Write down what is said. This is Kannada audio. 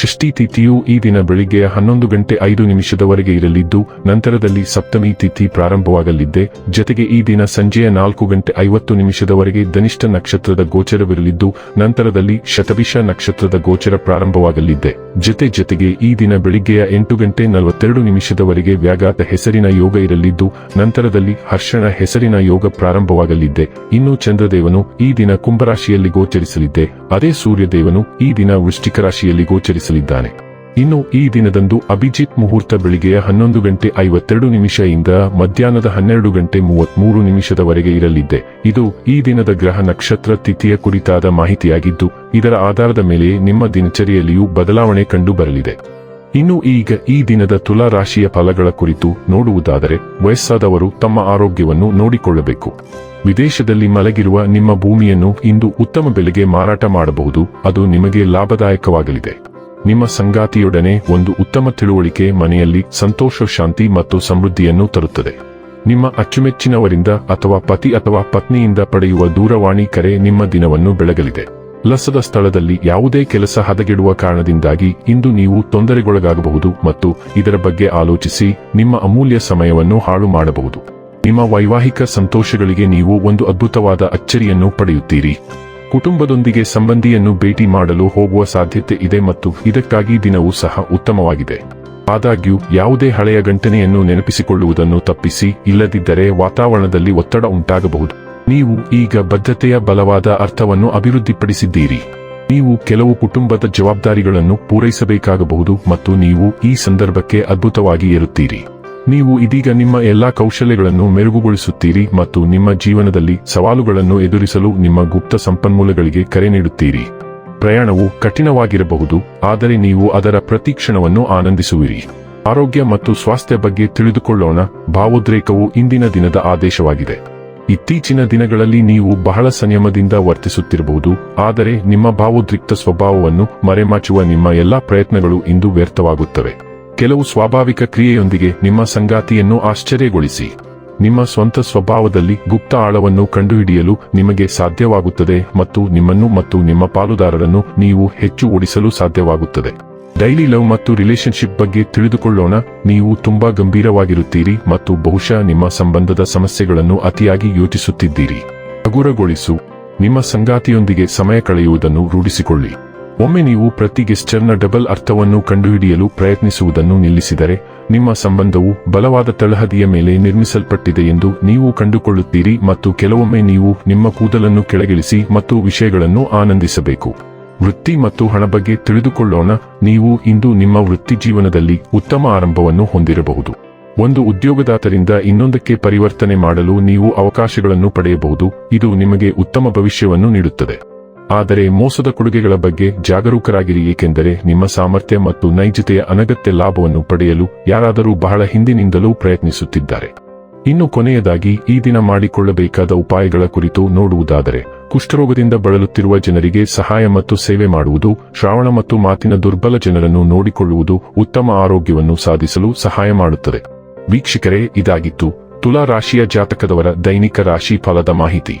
ಷಷ್ಠಿ ತಿಥಿಯು ಈ ದಿನ ಬೆಳಿಗ್ಗೆ ಹನ್ನೊಂದು ಗಂಟೆ ಐದು ನಿಮಿಷದವರೆಗೆ ಇರಲಿದ್ದು, ನಂತರದಲ್ಲಿ ಸಪ್ತಮಿ ತಿಥಿ ಪ್ರಾರಂಭವಾಗಲಿದ್ದೆ. ಜತೆಗೆ ಈ ದಿನ ಸಂಜೆಯ ನಾಲ್ಕು ಗಂಟೆ ಐವತ್ತು ನಿಮಿಷದವರೆಗೆ ಧನಿಷ್ಠ ನಕ್ಷತ್ರದ ಗೋಚರವಿರಲಿದ್ದು, ನಂತರದಲ್ಲಿ ಶತಭಿಷ ನಕ್ಷತ್ರದ ಗೋಚರ ಪ್ರಾರಂಭವಾಗಲಿದ್ದೆ. ಜತೆ ಜತೆಗೆ ಈ ದಿನ ಬೆಳಿಗ್ಗೆಯ ಎಂಟು ಗಂಟೆ ನಲವತ್ತೆರಡು ನಿಮಿಷದವರೆಗೆ ವ್ಯಾಘಾತ ಹೆಸರಿನ ಯೋಗ ಇರಲಿದ್ದು, ನಂತರದಲ್ಲಿ ಹರ್ಷಣ ಹೆಸರಿನ ಯೋಗ ಪ್ರಾರಂಭವಾಗಲಿದ್ದೆ. ಇನ್ನು ಚಂದ್ರದೇವನು ಈ ದಿನ ಕುಂಭರಾಶಿಯಲ್ಲಿ ಗೋಚರಿಸಲಿದ್ದೆ. ಅದೇ ಸೂರ್ಯದೇವನು ಈ ದಿನ ವೃಶ್ಚಿಕ ರಾಶಿಯಲ್ಲಿ ಇನ್ನು ಈ ದಿನದಂದು ಅಭಿಜಿತ್ ಮುಹೂರ್ತ ಬೆಳಿಗ್ಗೆಯ ಹನ್ನೊಂದು ಗಂಟೆ ಐವತ್ತೆರಡು ನಿಮಿಷದಿಂದ ಮಧ್ಯಾಹ್ನದ ಹನ್ನೆರಡು ಗಂಟೆ ಮೂವತ್ಮೂರು ನಿಮಿಷದವರೆಗೆ ಇರಲಿದೆ. ಇದು ಈ ದಿನದ ಗ್ರಹ ನಕ್ಷತ್ರ ತಿಥಿಯ ಕುರಿತಾದ ಮಾಹಿತಿಯಾಗಿದ್ದು, ಇದರ ಆಧಾರದ ಮೇಲೆ ನಿಮ್ಮ ದಿನಚರಿಯಲ್ಲಿಯೂ ಬದಲಾವಣೆ ಕಂಡು ಬರಲಿದೆ ಇನ್ನು ಈಗ ಈ ದಿನದ ತುಲಾ ರಾಶಿಯ ಫಲಗಳ ಕುರಿತು ನೋಡುವುದಾದರೆ, ವಯಸ್ಸಾದವರು ತಮ್ಮ ಆರೋಗ್ಯವನ್ನು ನೋಡಿಕೊಳ್ಳಬೇಕು. ವಿದೇಶದಲ್ಲಿ ಮಲಗಿರುವ ನಿಮ್ಮ ಭೂಮಿಯನ್ನು ಇಂದು ಉತ್ತಮ ಬೆಲೆಗೆ ಮಾರಾಟ ಮಾಡಬಹುದು. ಅದು ನಿಮಗೆ ಲಾಭದಾಯಕವಾಗಲಿದೆ. ನಿಮ್ಮ ಸಂಗಾತಿಯೊಡನೆ ಒಂದು ಉತ್ತಮ ತಿಳುವಳಿಕೆ ಮನೆಯಲ್ಲಿ ಸಂತೋಷ, ಶಾಂತಿ ಮತ್ತು ಸಮೃದ್ಧಿಯನ್ನು ತರುತ್ತದೆ. ನಿಮ್ಮ ಅಚ್ಚುಮೆಚ್ಚಿನವರಿಂದ ಅಥವಾ ಪತಿ ಅಥವಾ ಪತ್ನಿಯಿಂದ ಪಡೆಯುವ ದೂರವಾಣಿ ಕರೆ ನಿಮ್ಮ ದಿನವನ್ನು ಬೆಳಗಲಿದೆ. ಲಸದ ಸ್ಥಳದಲ್ಲಿ ಯಾವುದೇ ಕೆಲಸ ಹದಗೆಡುವ ಕಾರಣದಿಂದಾಗಿ ಇಂದು ನೀವು ತೊಂದರೆಗೊಳಗಾಗಬಹುದು ಮತ್ತು ಇದರ ಬಗ್ಗೆ ಆಲೋಚಿಸಿ ನಿಮ್ಮ ಅಮೂಲ್ಯ ಸಮಯವನ್ನು ಹಾಳು ಮಾಡಬಹುದು. ನಿಮ್ಮ ವೈವಾಹಿಕ ಸಂತೋಷಗಳಿಗೆ ನೀವು ಒಂದು ಅದ್ಭುತವಾದ ಅಚ್ಚರಿಯನ್ನು ಪಡೆಯುತ್ತೀರಿ. ಕುಟುಂಬದೊಂದಿಗೆ ಸಂಬಂಧಿಯನ್ನು ಭೇಟಿ ಮಾಡಲು ಹೋಗುವ ಸಾಧ್ಯತೆ ಇದೆ ಮತ್ತು ಇದಕ್ಕಾಗಿ ದಿನವೂ ಸಹ ಉತ್ತಮವಾಗಿದೆ. ಆದಾಗ್ಯೂ, ಯಾವುದೇ ಹಳೆಯ ಗಂಟನೆಯನ್ನು ನೆನಪಿಸಿಕೊಳ್ಳುವುದನ್ನು ತಪ್ಪಿಸಿ, ಇಲ್ಲದಿದ್ದರೆ ವಾತಾವರಣದಲ್ಲಿ ಒತ್ತಡ ಉಂಟಾಗಬಹುದು. ನೀವು ಈಗ ಬದ್ಧತೆಯ ಬಲವಾದ ಅರ್ಥವನ್ನು ಅಭಿವೃದ್ಧಿಪಡಿಸಿದ್ದೀರಿ. ನೀವು ಕೆಲವು ಕುಟುಂಬದ ಜವಾಬ್ದಾರಿಗಳನ್ನು ಪೂರೈಸಬೇಕಾಗಬಹುದು ಮತ್ತು ನೀವು ಈ ಸಂದರ್ಭಕ್ಕೆ ಅದ್ಭುತವಾಗಿ ಏರುತ್ತೀರಿ. ನೀವು ಇದೀಗ ನಿಮ್ಮ ಎಲ್ಲಾ ಕೌಶಲ್ಯಗಳನ್ನು ಮೆರುಗುಗೊಳಿಸುತ್ತೀರಿ ಮತ್ತು ನಿಮ್ಮ ಜೀವನದಲ್ಲಿ ಸವಾಲುಗಳನ್ನು ಎದುರಿಸಲು ನಿಮ್ಮ ಗುಪ್ತ ಸಂಪನ್ಮೂಲಗಳಿಗೆ ಕರೆ ನೀಡುತ್ತೀರಿ. ಪ್ರಯಾಣವು ಕಠಿಣವಾಗಿರಬಹುದು, ಆದರೆ ನೀವು ಅದರ ಪ್ರತಿಕ್ಷಣವನ್ನು ಆನಂದಿಸುವಿರಿ. ಆರೋಗ್ಯ ಮತ್ತು ಸ್ವಾಸ್ಥ್ಯ ಬಗ್ಗೆ ತಿಳಿದುಕೊಳ್ಳೋಣ, ಭಾವೋದ್ರೇಕವು ಇಂದಿನ ದಿನದ ಆದೇಶವಾಗಿದೆ. ಇತ್ತೀಚಿನ ದಿನಗಳಲ್ಲಿ ನೀವು ಬಹಳ ಸಂಯಮದಿಂದ ವರ್ತಿಸುತ್ತಿರಬಹುದು, ಆದರೆ ನಿಮ್ಮ ಭಾವೋದ್ರಿಕ್ತ ಸ್ವಭಾವವನ್ನು ಮರೆಮಾಚುವ ನಿಮ್ಮ ಎಲ್ಲಾ ಪ್ರಯತ್ನಗಳು ಇಂದು ವ್ಯರ್ಥವಾಗುತ್ತವೆ. ಕೆಲವು ಸ್ವಾಭಾವಿಕ ಕ್ರಿಯೆಯೊಂದಿಗೆ ನಿಮ್ಮ ಸಂಗಾತಿಯನ್ನು ಆಶ್ಚರ್ಯಗೊಳಿಸಿ. ನಿಮ್ಮ ಸ್ವಂತ ಸ್ವಭಾವದಲ್ಲಿ ಗುಪ್ತ ಆಳವನ್ನು ಕಂಡುಹಿಡಿಯಲು ನಿಮಗೆ ಸಾಧ್ಯವಾಗುತ್ತದೆ ಮತ್ತು ನಿಮ್ಮನ್ನು ಮತ್ತು ನಿಮ್ಮ ಪಾಲುದಾರರನ್ನು ನೀವು ಹೆಚ್ಚು ಓಡಿಸಲು ಸಾಧ್ಯವಾಗುತ್ತದೆ. ಡೈಲಿ ಲವ್ ಮತ್ತು ರಿಲೇಶನ್ಶಿಪ್ ಬಗ್ಗೆ ತಿಳಿದುಕೊಳ್ಳೋಣ. ನೀವು ತುಂಬಾ ಗಂಭೀರವಾಗಿರುತ್ತೀರಿ ಮತ್ತು ಬಹುಶಃ ನಿಮ್ಮ ಸಂಬಂಧದ ಸಮಸ್ಯೆಗಳನ್ನು ಅತಿಯಾಗಿ ಯೋಚಿಸುತ್ತಿದ್ದೀರಿ. ಹಗುರಗೊಳಿಸು. ನಿಮ್ಮ ಸಂಗಾತಿಯೊಂದಿಗೆ ಸಮಯ ಕಳೆಯುವುದನ್ನು ರೂಢಿಸಿಕೊಳ್ಳಿ. ಒಮ್ಮೆ ನೀವು ಪ್ರತಿ ಗೆಸ್ಟರ್ನ ಡಬಲ್ ಅರ್ಥವನ್ನು ಕಂಡುಹಿಡಿಯಲು ಪ್ರಯತ್ನಿಸುವುದನ್ನು ನಿಲ್ಲಿಸಿದರೆ, ನಿಮ್ಮ ಸಂಬಂಧವು ಬಲವಾದ ತಳಹದಿಯ ಮೇಲೆ ನಿರ್ಮಿಸಲ್ಪಟ್ಟಿದೆ ಎಂದು ನೀವು ಕಂಡುಕೊಳ್ಳುತ್ತೀರಿ ಮತ್ತು ಕೆಲವೊಮ್ಮೆ ನೀವು ನಿಮ್ಮ ಕೂದಲನ್ನು ಕೆಳಗಿಳಿಸಿ ಮತ್ತು ವಿಷಯಗಳನ್ನು ಆನಂದಿಸಬೇಕು. ವೃತ್ತಿ ಮತ್ತು ಹಣ ಬಗ್ಗೆ ತಿಳಿದುಕೊಳ್ಳೋಣ, ನೀವು ಇಂದು ನಿಮ್ಮ ವೃತ್ತಿ ಜೀವನದಲ್ಲಿ ಉತ್ತಮ ಆರಂಭವನ್ನು ಹೊಂದಿರಬಹುದು. ಒಂದು ಉದ್ಯೋಗದಾತರಿಂದ ಇನ್ನೊಂದಕ್ಕೆ ಪರಿವರ್ತನೆ ಮಾಡಲು ನೀವು ಅವಕಾಶಗಳನ್ನು ಪಡೆಯಬಹುದು, ಇದು ನಿಮಗೆ ಉತ್ತಮ ಭವಿಷ್ಯವನ್ನು ನೀಡುತ್ತದೆ. ಆದರೆ ಮೋಸದ ಕೊಡುಗೆಗಳ ಬಗ್ಗೆ ಜಾಗರೂಕರಾಗಿರಿ, ಏಕೆಂದರೆ ನಿಮ್ಮ ಸಾಮರ್ಥ್ಯ ಮತ್ತು ನೈಜತೆಯ ಅನಗತ್ಯ ಲಾಭವನ್ನು ಪಡೆಯಲು ಯಾರಾದರೂ ಬಹಳ ಹಿಂದಿನಿಂದಲೂ ಪ್ರಯತ್ನಿಸುತ್ತಿದ್ದಾರೆ. ಇನ್ನು ಕೊನೆಯದಾಗಿ, ಈ ದಿನ ಮಾಡಿಕೊಳ್ಳಬೇಕಾದ ಉಪಾಯಗಳ ಕುರಿತು ನೋಡುವುದಾದರೆ, ಕುಷ್ಠರೋಗದಿಂದ ಬಳಲುತ್ತಿರುವ ಜನರಿಗೆ ಸಹಾಯ ಮತ್ತು ಸೇವೆ ಮಾಡುವುದು, ಶ್ರಾವಣ ಮತ್ತು ಮಾತಿನ ದುರ್ಬಲ ಜನರನ್ನು ನೋಡಿಕೊಳ್ಳುವುದು ಉತ್ತಮ ಆರೋಗ್ಯವನ್ನು ಸಾಧಿಸಲು ಸಹಾಯ ಮಾಡುತ್ತದೆ. ವೀಕ್ಷಕರೇ, ಇದಾಗಿತ್ತು ತುಲಾ ರಾಶಿಯ ಜಾತಕದವರ ದೈನಿಕ ರಾಶಿ ಫಲದ ಮಾಹಿತಿ.